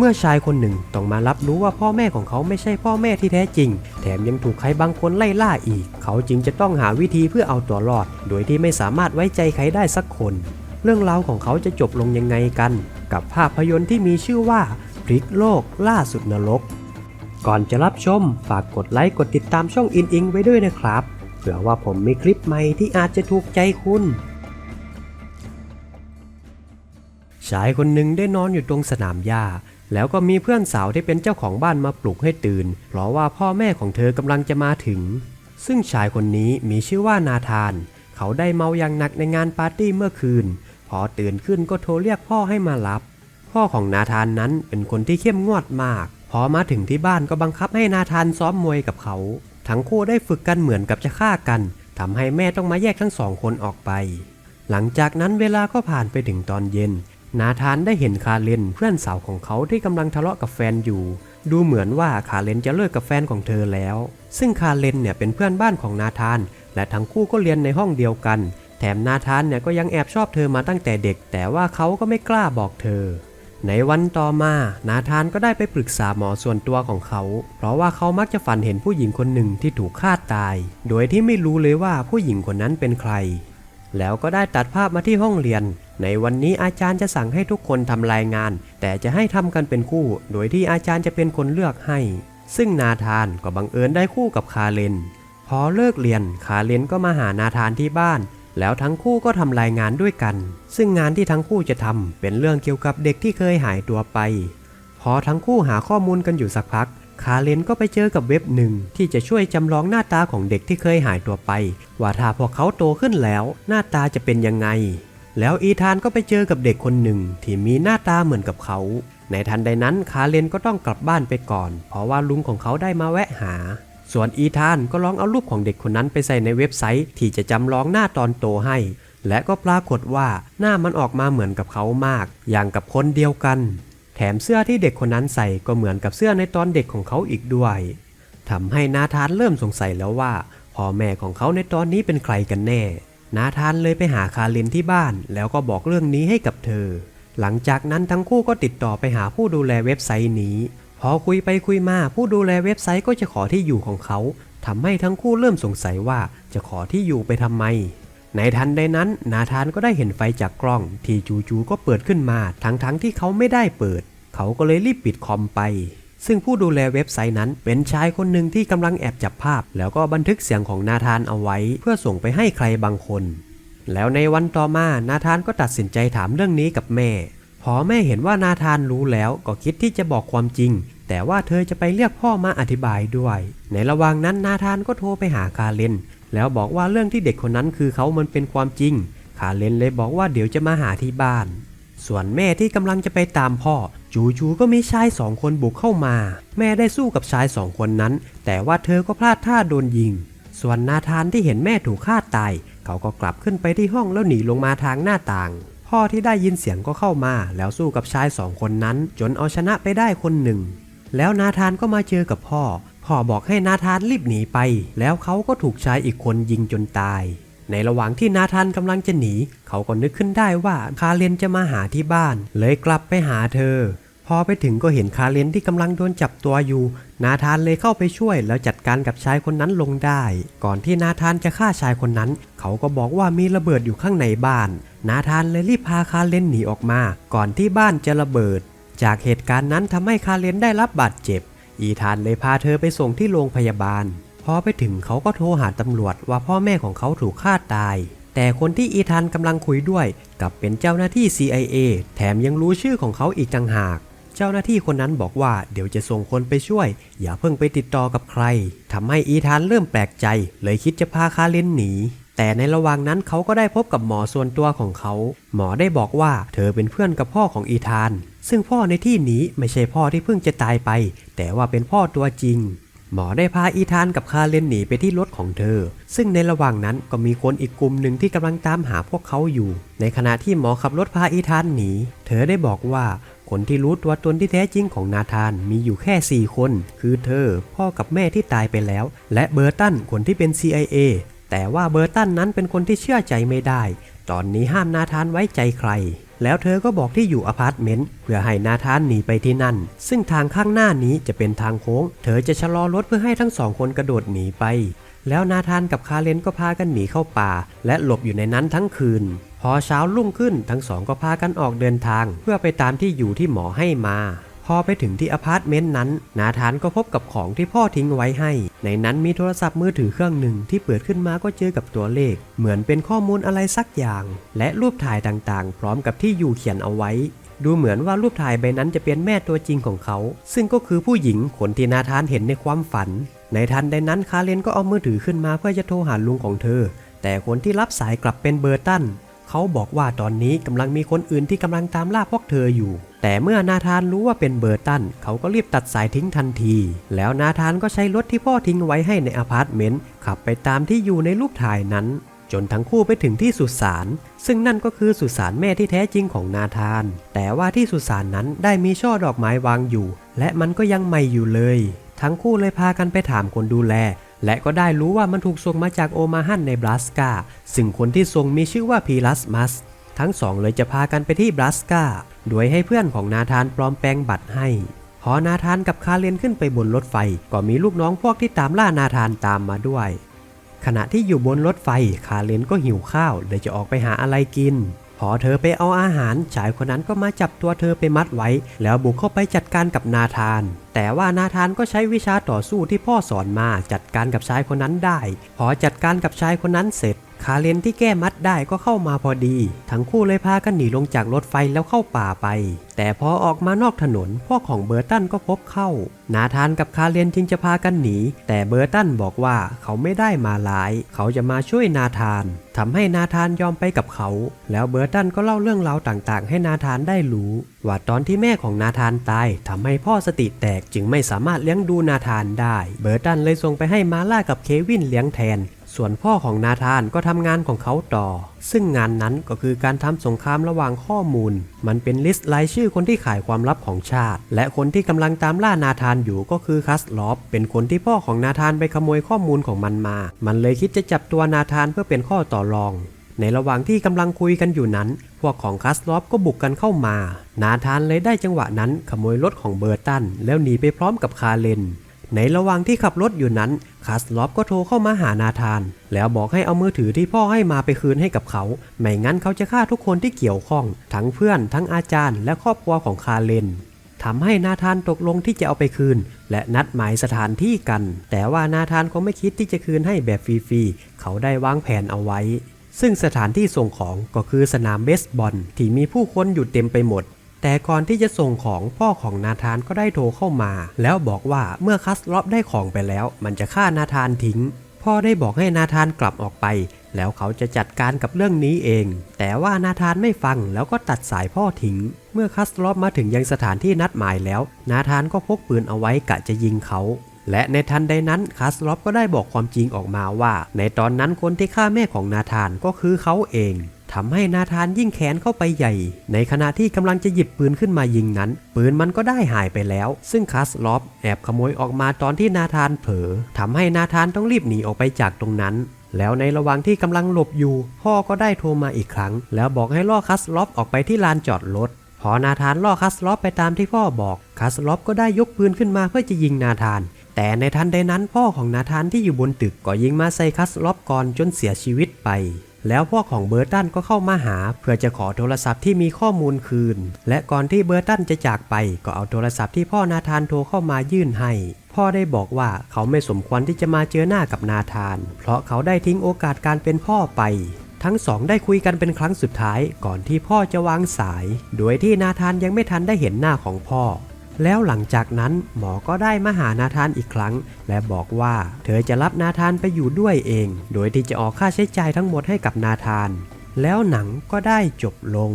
เมื่อชายคนหนึ่งต้องมารับรู้ว่าพ่อแม่ของเขาไม่ใช่พ่อแม่ที่แท้จริง แถมยังถูกใครบางคนไล่ล่าอีก เขาจึงจะต้องหาวิธีเพื่อเอาตัวรอด โดยที่ไม่สามารถไว้ใจใครได้สักคน เรื่องราวของเขาจะจบลงยังไงกัน กับภาพยนตร์ที่มีชื่อว่าพลิกโลกล่าสุดนรก ก่อนจะรับชมฝากกดไลค์กดติดตามช่องอินอิงไว้ด้วยนะครับเผื่อว่าผมมีคลิปใหม่ที่อาจจะถูกใจคุณชายคนหนึ่งได้นอนอยู่ตรงสนามหญ้า แล้วก็มีเพื่อนสาวที่เป็นเจ้าของบ้านมาปลุกให้ตื่น เพราะว่าพ่อแม่ของเธอกำลังจะมาถึง ซึ่งชายคนนี้มีชื่อว่านาธาน เขาได้เมาอย่างหนักในงานปาร์ตี้เมื่อคืน พอตื่นขึ้นก็โทรเรียกพ่อให้มารับ พ่อของนาธานนั้นเป็นคนที่เข้มงวดมาก พอมาถึงที่บ้านก็บังคับให้นาธานซ้อมมวยกับเขา ทั้งคู่ได้ฝึกกันเหมือนกับจะฆ่ากันทำให้แม่ต้องมาแยกทั้งสองคนออกไป หลังจากนั้นเวลาก็ผ่านไปถึงตอนเย็น นาธานได้เห็นคาเลนเพื่อนสาวของเขาที่กำลังทะเลาะกับแฟนอยู่ ดูเหมือนว่าคาเลนจะเลิกกับแฟนของเธอแล้ว ซึ่งคาเลนเนี่ยเป็นเพื่อนบ้านของนาธาน และทั้งคู่ก็เรียนในห้องเดียวกัน แถมนาธานเนี่ยก็ยังแอบชอบเธอมาตั้งแต่เด็ก แต่ว่าเขาก็ไม่กล้าบอกเธอ ในวันต่อมา นาธานก็ได้ไปปรึกษาหมอส่วนตัวของเขา เพราะว่าเขามักจะฝันเห็นผู้หญิงคนหนึ่งที่ถูกฆ่าตาย โดยที่ไม่รู้เลยว่าผู้หญิงคนนั้นเป็นใคร แล้วก็ได้ตัดภาพมาที่ห้องเรียน ในวันนี้อาจารย์จะสั่งให้ทุกคนทำรายงาน แต่จะให้ทำกันเป็นคู่ โดยที่อาจารย์จะเป็นคนเลือกให้ ซึ่งนาธานก็บังเอิญได้คู่กับคาเลน พอเลิกเรียนคาเลนก็มาหานาธานที่บ้าน แล้วทั้งคู่ก็ทำรายงานด้วยกัน ซึ่งงานที่ทั้งคู่จะทำเป็นเรื่องเกี่ยวกับเด็กที่เคยหายตัวไป พอทั้งคู่หาข้อมูลกันอยู่สักพัก คาเลนก็ไปเจอกับเว็บหนึ่งที่จะช่วยจำลองหน้าตาของเด็กที่เคยหายตัวไป ว่าถ้าพวกเขาโตขึ้นแล้ว หน้าตาจะเป็นยังไง แล้วอีธานก็ไปเจอกับเด็กคนหนึ่งที่มีหน้าตาเหมือนกับเขา ในทันใดนั้นคาเลนก็ต้องกลับบ้านไปก่อน เพราะว่าลุงของเขาได้มาแวะหา ส่วนอีธานก็ลองเอารูปของเด็กคนนั้นไปใส่ในเว็บไซต์ ที่จะจำลองหน้าตอนโตให้ และก็ปรากฏว่าหน้ามันออกมาเหมือนกับเขามาก อย่างกับคนเดียวกัน แถมเสื้อที่เด็กคนนั้นใส่ก็เหมือนกับเสื้อในตอนเด็กของเขาอีกด้วยทำให้นาธานเริ่มสงสัยแล้วว่าพ่อแม่ของเขาในตอนนี้เป็นใครกันแน่ นาธานเลยไปหาคารินที่บ้าน แล้วก็บอกเรื่องนี้ให้กับเธอ หลังจากนั้นทั้งคู่ก็ติดต่อไปหาผู้ดูแลเว็บไซต์นี้ พอคุยไปคุยมาผู้ดูแลเว็บไซต์ก็จะขอที่อยู่ของเขาทำให้ทั้งคู่เริ่มสงสัยว่าจะขอที่อยู่ไปทำไม ในทันใดนั้น นาธานก็ได้เห็นไฟจากกล้อง ที่จู่ๆก็เปิดขึ้นมา ทั้งๆทที่เขาไม่ได้เปิด เขาก็เลยรีบปิดคอมไป ซึ่งผู้ดูแลเว็บไซต์นั้น เป็นชายคนหนึ่งที่กำลังแอบจับภาพ แล้วก็บันทึกเสียงของนาธานเอาไว้ เพื่อส่งไปให้ใครบางคน แล้วในวันต่อมานาธานก็ตัดสินใจถามเรื่องนี้กับแม่ พอแม่เห็นว่านาธานรู้แล้วก็คิดที่จะบอกความจริง แต่ว่าเธอจะไปเรียกพ่อมาอธิบายด้วย ในระหว่างนั้นนาธานก็โทรไปหาคาเลนแล้วบอกว่าเรื่องที่เด็กคนนั้นคือเขามันเป็นความจริง คาเลนเลยบอกว่าเดี๋ยวจะมาหาที่บ้าน ส่วนแม่ที่กำลังจะไปตามพ่อ จู่ๆก็มีชายสองคนบุกเข้ามา แม่ได้สู้กับชายสองคนนั้น แต่ว่าเธอก็พลาดท่าโดนยิง ส่วนนาธานที่เห็นแม่ถูกฆ่าตาย เขาก็กลับขึ้นไปที่ห้องแล้วหนีลงมาทางหน้าต่าง พ่อที่ได้ยินเสียงก็เข้ามา แล้วสู้กับชายสองคนนั้น จนเอาชนะไปได้คนหนึ่ง แล้วนาธานก็มาเจอกับพ่อ พ่อบอกให้นาธานรีบหนีไป แล้วเขาก็ถูกชายอีกคนยิงจนตาย ในระหว่างที่นาธานกำลังจะหนี เขาก็นึกขึ้นได้ว่าคาเลนจะมาหาที่บ้าน เลยกลับไปหาเธอ พอไปถึงก็เห็นคาเลนที่กำลังโดนจับตัวอยู่ นาธานเลยเข้าไปช่วยแล้วจัดการกับชายคนนั้นลงได้ ก่อนที่นาธานจะฆ่าชายคนนั้น เขาก็บอกว่ามีระเบิดอยู่ข้างในบ้าน นาธานเลยรีบพาคาเลนหนีออกมา ก่อนที่บ้านจะระเบิด จากเหตุการณ์นั้นทำให้คาเลนได้รับบาดเจ็บ อีธานเลยพาเธอไปส่งที่โรงพยาบาล อไปถึงเขาก็โทรหาตำรวจว่าพ่อแม่ของเขาถูกฆ่าตาย แต่คนที่อีธานกำลังคุยด้วยกับเป็นเจ้าหน้าที่ CIA แถมยังรู้ชื่อของเขาอีกต่างหาก เจ้าหน้าที่คนนั้นบอกว่าเดี๋ยวจะส่งคนไปช่วย อย่าเพิ่งไปติดต่อกับใครทำให้อีธานเริ่มแปลกใจ เลยคิดจะพาคาเลนหนีแต่ในระหว่างนั้นเขาก็ได้พบกับหมอส่วนตัวของเขา หมอได้บอกว่าเธอเป็นเพื่อนกับพ่อของอีธาน ซึ่งพ่อในที่นี้ไม่ใช่พ่อที่เพิ่งจะตายไป แต่ว่าเป็นพ่อตัวจริง หมอได้พาอีธานกับคาเลนหนีไปที่รถของเธอ ซึ่งในระหว่างนั้นก็มีคนอีกกลุ่มหนึ่งที่กำลังตามหาพวกเขาอยู่ ในขณะที่หมอขับรถพาอีธานหนี เธอได้บอกว่าคนที่รู้ตัวตนที่แท้จริงของนาธานมีอยู่แค่ 4 คน คือเธอ พ่อกับแม่ที่ตายไปแล้ว และเบอร์ตันคนที่เป็น CIA แต่ว่าเบอร์ตันนั้นเป็นคนที่เชื่อใจไม่ได้ ตอนนี้ห้ามนาธานไว้ใจใคร แล้วเธอก็บอกที่อยู่อพาร์ตเมนต์เพื่อให้นาธานหนีไปที่นั่น ซึ่งทางข้างหน้านี้จะเป็นทางโค้ง เธอจะชะลอรถเพื่อให้ทั้งสองคนกระโดดหนีไป แล้วนาธานกับคาเลนก็พากันหนีเข้าป่า และหลบอยู่ในนั้นทั้งคืน พอเช้ารุ่งขึ้นทั้งสองก็พากันออกเดินทาง เพื่อไปตามที่อยู่ที่หมอให้มา พอไปถึงที่อพาร์ตเมนต์นั้น นาธานก็พบกับของที่พ่อทิ้งไว้ให้ ในนั้นมีโทรศัพท์มือถือเครื่องหนึ่งที่เปิดขึ้นมาก็เจอกับตัวเลข เหมือนเป็นข้อมูลอะไรสักอย่าง และรูปถ่ายต่างๆ พร้อมกับที่อยู่เขียนเอาไว้ ดูเหมือนว่ารูปถ่ายใบนั้นจะเป็นแม่ตัวจริงของเขา ซึ่งก็คือผู้หญิงคนที่นาธานเห็นในความฝัน ในทันใดนั้นคาเลนก็เอามือถือขึ้นมาเพื่อจะโทรหาลุงของเธอ แต่คนที่รับสายกลับเป็นเบอร์ตัน เขาบอกว่าตอนนี้กำลังมีคนอื่นที่กำลังตามล่าพวกเธออยู่ แต่เมื่อนาธานรู้ว่าเป็นเบอร์ตัน เขาก็รีบตัดสายทิ้งทันที แล้วนาธานก็ใช้รถที่พ่อทิ้งไว้ให้ในอพาร์ตเมนต์ขับไปตามที่อยู่ในรูปถ่ายนั้น จนทั้งคู่ไปถึงที่สุสานซึ่งนั่นก็คือสุสานแม่ที่แท้จริงของนาธาน แต่ว่าที่สุสานนั้นได้มีช่อดอกไม้วางอยู่ และมันก็ยังใหม่อยู่เลย ทั้งคู่เลยพากันไปถามคนดูแล และก็ได้รู้ว่ามันถูกส่งมาจากโอมาฮันในบราสกา ซึ่งคนที่ส่งมีชื่อว่าพีลัสมัส ทั้งสองเลยจะพากันไปที่บราสกา โดยให้เพื่อนของนาธานปลอมแปลงบัตรให้ พอนาธานกับคาเรนขึ้นไปบนรถไฟ ก็มีลูกน้องพวกที่ตามล่านาธานตามมาด้วย ขณะที่อยู่บนรถไฟ คาเลนก็หิวข้าวเลยจะออกไปหาอะไรกิน พอเธอไปเอาอาหารชายคนนั้นก็มาจับตัวเธอไปมัดไว้ แล้วบุกเข้าไปจัดการกับนาธาน แต่ว่านาธานก็ใช้วิชาต่อสู้ที่พ่อสอนมาจัดการกับชายคนนั้นได้ พอจัดการกับชายคนนั้นเสร็จ คาเลนที่แก้มัดได้ก็เข้ามาพอดี ทั้งคู่เลยพากันหนีลงจากรถไฟแล้วเข้าป่าไป แต่พอออกมานอกถนนพ่อของเบอร์ตันก็พบเข้า นาธานกับคาเลนจึงจะพากันหนี แต่เบอร์ตันบอกว่าเขาไม่ได้มาร้าย เขาจะมาช่วยนาธานทำให้นาธานยอมไปกับเขา แล้วเบอร์ตันก็เล่าเรื่องราวต่างๆ ให้นาธานได้รู้ว่าตอนที่แม่ของนาธานตายทำให้พ่อสติแตกจึงไม่สามารถเลี้ยงดูนาธานได้ เบอร์ตันเลยส่งไปให้มาล่ากับเควินเลี้ยงแทน ส่วนพ่อของนาธานก็ทำงานของเขาต่อ ซึ่งงานนั้นก็คือการทำสงครามระหว่างข้อมูล มันเป็นลิสต์รายชื่อคนที่ขายความลับของชาติ และคนที่กำลังตามล่านาธานอยู่ก็คือคัสลอฟเป็นคนที่พ่อของนาธานไปขโมยข้อมูลของมันมา มันเลยคิดจะจับตัวนาธานเพื่อเป็นข้อต่อรอง ในระหว่างที่กำลังคุยกันอยู่นั้น พวกของคัสลอฟก็บุกกันเข้ามา นาธานเลยได้จังหวะนั้นขโมยรถของเบอร์ตันแล้วหนีไปพร้อมกับคาเลน ในระหว่างที่ขับรถอยู่นั้นคัสลอฟก็โทรเข้ามาหานาธาน แล้วบอกให้เอามือถือที่พ่อให้มาไปคืนให้กับเขา ไม่งั้นเขาจะฆ่าทุกคนที่เกี่ยวข้อง ทั้งเพื่อน ทั้งอาจารย์ และครอบครัวของคาเลนทำให้นาธานตกลงที่จะเอาไปคืน และนัดหมายสถานที่กัน แต่ว่านาธานก็ไม่คิดที่จะคืนให้แบบฟรีๆเขาได้วางแผนเอาไว้ ซึ่งสถานที่ส่งของก็คือสนามเบสบอลที่มีผู้คนอยู่เต็มไปหมด แต่ก่อนที่จะส่งของพ่อของนาธานก็ได้โทรเข้ามา แล้วบอกว่าเมื่อคัสลอฟได้ของไปแล้ว มันจะฆ่านาธานทิ้ง พ่อได้บอกให้นาธานกลับออกไป แล้วเขาจะจัดการกับเรื่องนี้เอง แต่ว่านาธานไม่ฟังแล้วก็ตัดสายพ่อทิ้ง เมื่อคัสลอฟมาถึงยังสถานที่นัดหมายแล้ว นาธานก็พกปืนเอาไว้กะจะยิงเขาและในทันใดนั้นคัสลอฟก็ได้บอกความจริงออกมาว่า ในตอนนั้นคนที่ฆ่าแม่ของนาธานก็คือเขาเอง ทำให้นาธานยิ่งแค้นเข้าไปใหญ่ ในขณะที่กำลังจะหยิบปืนขึ้นมายิงนั้น ปืนมันก็ได้หายไปแล้ว ซึ่งคัสลอฟแอบขโมยออกมาตอนที่นาธานเผลอทำให้นาธานต้องรีบหนีออกไปจากตรงนั้นแล้วในระหว่างที่กำลังหลบอยู่ พ่อก็ได้โทรมาอีกครั้ง แล้วบอกให้ล่อคัสลอฟออกไปที่ลานจอดรถพอนาธานล่อคัสลอฟไปตามที่พ่อบอก คัสลอฟก็ได้ยกปืนขึ้นมาเพื่อจะยิงนาธาน แต่ในทันใดนั้นพ่อของนาธานที่อยู่บนตึกก็ยิงมาใส่คัสลอฟก่อนจนเสียชีวิตไป แล้วพ่อของเบอร์ตันก็เข้ามาหา เพื่อจะขอโทรศัพท์ที่มีข้อมูลคืน และก่อนที่เบอร์ตันจะจากไป ก็เอาโทรศัพท์ที่พ่อนาธานโทรเข้ามายื่นให้ พ่อได้บอกว่าเขาไม่สมควรที่จะมาเจอหน้ากับนาธาน เพราะเขาได้ทิ้งโอกาสการเป็นพ่อไปทั้งสองได้คุยกันเป็นครั้งสุดท้ายก่อนที่พ่อจะวางสาย โดยที่นาธานยังไม่ทันได้เห็นหน้าของพ่อ แล้วหลังจากนั้นหมอก็ได้มาหานาธานอีกครั้ง และบอกว่าเธอจะรับนาธานไปอยู่ด้วยเอง โดยที่จะออกค่าใช้จ่ายทั้งหมดให้กับนาธาน แล้วหนังก็ได้จบลง